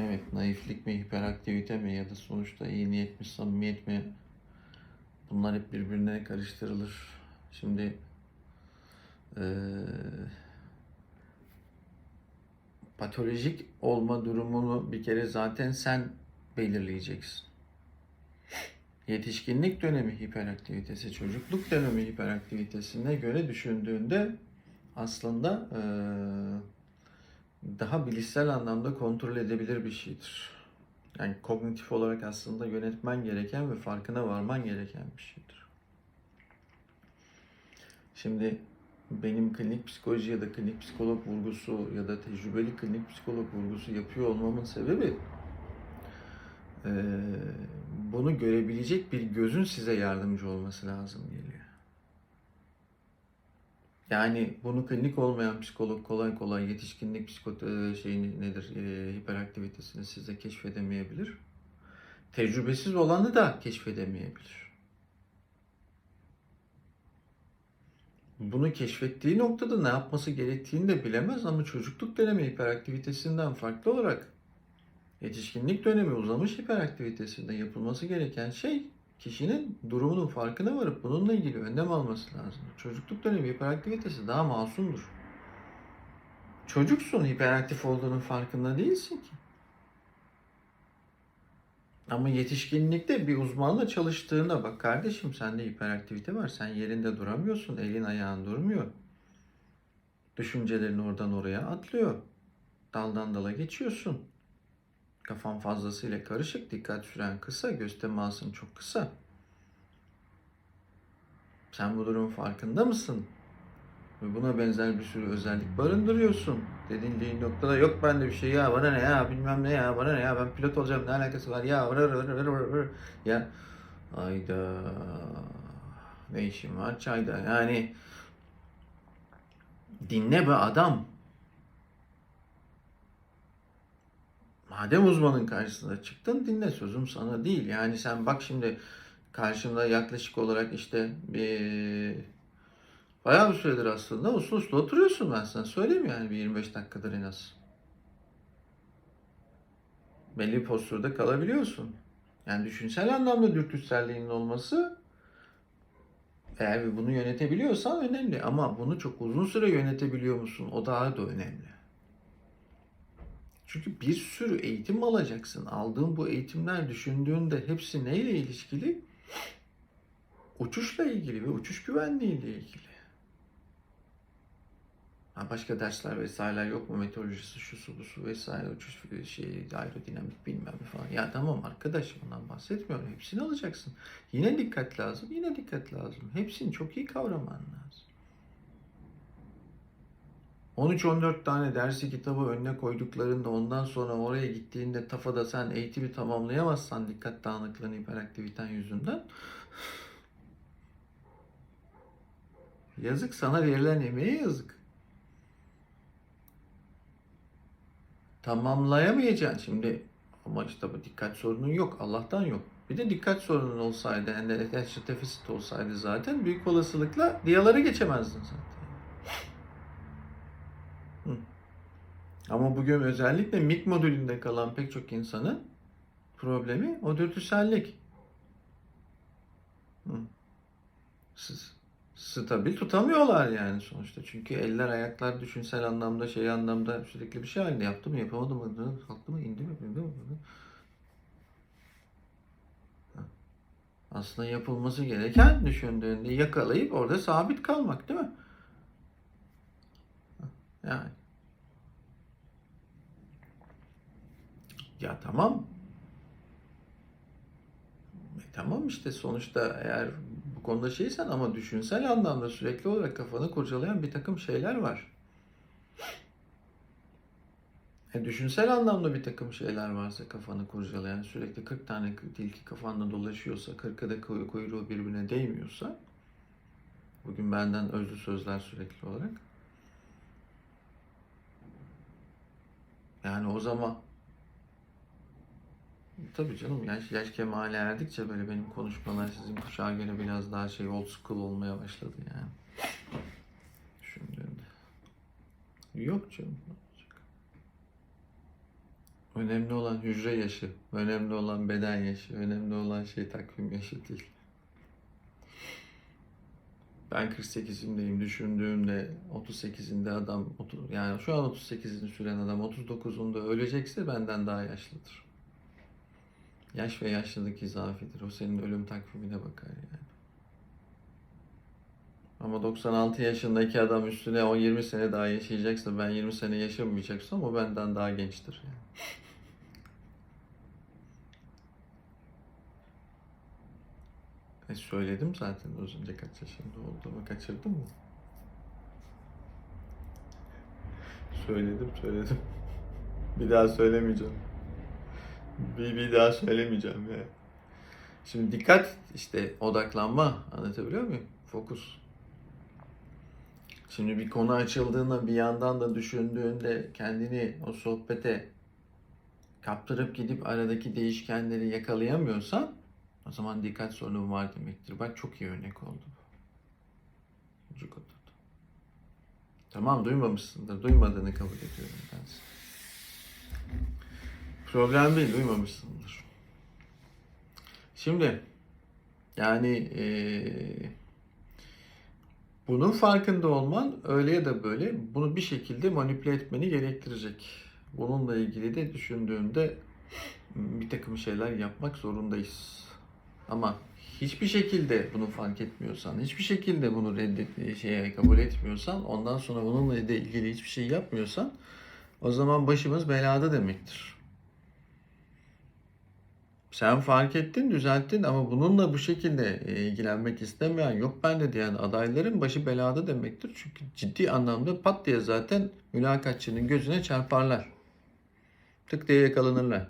Evet, naiflik mi, hiperaktivite mi ya da sonuçta iyi niyet mi, samimiyet mi? Bunlar hep birbirine karıştırılır. Şimdi eee, patolojik olma durumunu bir kere zaten sen belirleyeceksin. Yetişkinlik dönemi hiperaktivitesi, çocukluk dönemi hiperaktivitesine göre düşündüğünde aslında eee daha bilişsel anlamda kontrol edebilir bir şeydir. Yani kognitif olarak aslında yönetmen gereken ve farkına varman gereken bir şeydir. Şimdi benim klinik psikoloji ya da klinik psikolog vurgusu ya da tecrübeli klinik psikolog vurgusu yapıyor olmamın sebebi bunu görebilecek bir gözün size yardımcı olması lazım geliyor. Yani bunu klinik olmayan psikolog kolay kolay yetişkinlik psiko e, şeyini nedir e, hiperaktivitesini size keşfedemeyebilir. Tecrübesiz olanı da keşfedemeyebilir. Bunu keşfettiği noktada ne yapması gerektiğini de bilemez ama çocukluk dönemi hiperaktivitesinden farklı olarak yetişkinlik dönemi uzamış hiperaktivitesinde yapılması gereken şey kişinin durumunun farkına varıp bununla ilgili önlem alması lazım. Çocukluk dönemi hiperaktivitesi daha masumdur. Çocuksun hiperaktif olduğunun farkında değilsin ki. Ama yetişkinlikte bir uzmanla çalıştığına bak kardeşim sende hiperaktivite var. Sen yerinde duramıyorsun. Elin ayağın durmuyor. Düşüncelerin oradan oraya atlıyor. Daldan dala geçiyorsun. Kafan fazlasıyla karışık, dikkat süren kısa, göz temasın çok kısa. Sen bu durumun farkında mısın? Ve buna benzer bir sürü özellik barındırıyorsun. Dediğin noktada yok bende bir şey ya bana ne ya bilmem ne ya bana ne ya ben pilot olacağım ne alakası var ya vır vır vır vır vır. ya ayda ne işim var çayda yani dinle be adam Madem uzmanın karşısına çıktın dinle sözüm sana değil. Yani sen bak şimdi karşımda yaklaşık olarak işte bir bayağı bir süredir aslında uslu uslu oturuyorsun ben sana söyleyeyim yani bir 25 dakikadır en az. Belli postürde kalabiliyorsun. Yani düşünsel anlamda dürtüselliğinin olması eğer bunu yönetebiliyorsan önemli. Ama bunu çok uzun süre yönetebiliyor musun? O daha da önemli. Çünkü bir sürü eğitim alacaksın. Aldığın bu eğitimler düşündüğünde hepsi neyle ilişkili? Uçuşla ilgili ve uçuş güvenliği ile ilgili. Ha başka dersler vesaireler yok mu? Meteorolojisi, şu su, bu su vesaire, uçuş şey, aerodinamik bilmem ne falan. Ya tamam arkadaş bundan bahsetmiyorum. Hepsini alacaksın. Yine dikkat lazım, yine dikkat lazım. Hepsini çok iyi kavraman lazım. 13-14 tane dersi kitabı önüne koyduklarında ondan sonra oraya gittiğinde tafada sen eğitimi tamamlayamazsan dikkat dağınıklığın hiperaktiviten yüzünden yazık sana verilen emeğe yazık. Tamamlayamayacaksın şimdi ama işte bu dikkat sorunun yok Allah'tan yok. Bir de dikkat sorunun olsaydı, yani attention deficit olsaydı zaten büyük olasılıkla diyaları geçemezdin zaten. Hı. Ama bugün özellikle MIT modülünde kalan pek çok insanın problemi o dürtüsellik. Hı. Stabil tutamıyorlar yani sonuçta. Çünkü eller ayaklar düşünsel anlamda şey anlamda sürekli bir şey halinde yaptı mı yapamadı mı kalktı mı indi mi indi mi? Aslında yapılması gereken düşündüğünde yakalayıp orada sabit kalmak değil mi? Yani. Ya tamam. E tamam işte sonuçta eğer bu konuda şeysen ama düşünsel anlamda sürekli olarak kafanı kurcalayan bir takım şeyler var. E düşünsel anlamda bir takım şeyler varsa kafanı kurcalayan sürekli 40 tane tilki kafanda dolaşıyorsa 40'a da kuyruğu birbirine değmiyorsa bugün benden özlü sözler sürekli olarak Yani o zaman tabii canım yaş, yaş kemale erdikçe böyle benim konuşmalar sizin kuşağa göre biraz daha şey old school olmaya başladı yani. Düşündüğümde. Yok canım. Önemli olan hücre yaşı, önemli olan beden yaşı, önemli olan şey takvim yaşı değil. Ben 48'imdeyim düşündüğümde 38'inde adam yani şu an 38'ini süren adam 39'unda ölecekse benden daha yaşlıdır. Yaş ve yaşlılık izafidir. O senin ölüm takvimine bakar yani. Ama 96 yaşındaki adam üstüne o 20 sene daha yaşayacaksa ben 20 sene yaşamayacaksam o benden daha gençtir yani. E söyledim zaten az önce kaç yaşında olduğumu kaçırdım mı? Söyledim söyledim. Bir daha söylemeyeceğim. Bir, bir daha söylemeyeceğim ya. Şimdi dikkat işte odaklanma anlatabiliyor muyum? Fokus. Şimdi bir konu açıldığında bir yandan da düşündüğünde kendini o sohbete kaptırıp gidip aradaki değişkenleri yakalayamıyorsan o zaman dikkat sorunun var demektir. Bak çok iyi örnek oldu bu. Tamam duymamışsındır. Duymadığını kabul ediyorum ben sana. Problem değil duymamışsındır. Şimdi yani eee, bunun farkında olman öyle ya da böyle bunu bir şekilde manipüle etmeni gerektirecek. Bununla ilgili de düşündüğünde bir takım şeyler yapmak zorundayız. Ama hiçbir şekilde bunu fark etmiyorsan, hiçbir şekilde bunu reddet şeye kabul etmiyorsan, ondan sonra bununla ilgili hiçbir şey yapmıyorsan o zaman başımız belada demektir. Sen fark ettin, düzelttin ama bununla bu şekilde e, ilgilenmek istemeyen, yok bende diyen adayların başı belada demektir. Çünkü ciddi anlamda pat diye zaten mülakatçının gözüne çarparlar. Tık diye yakalanırlar.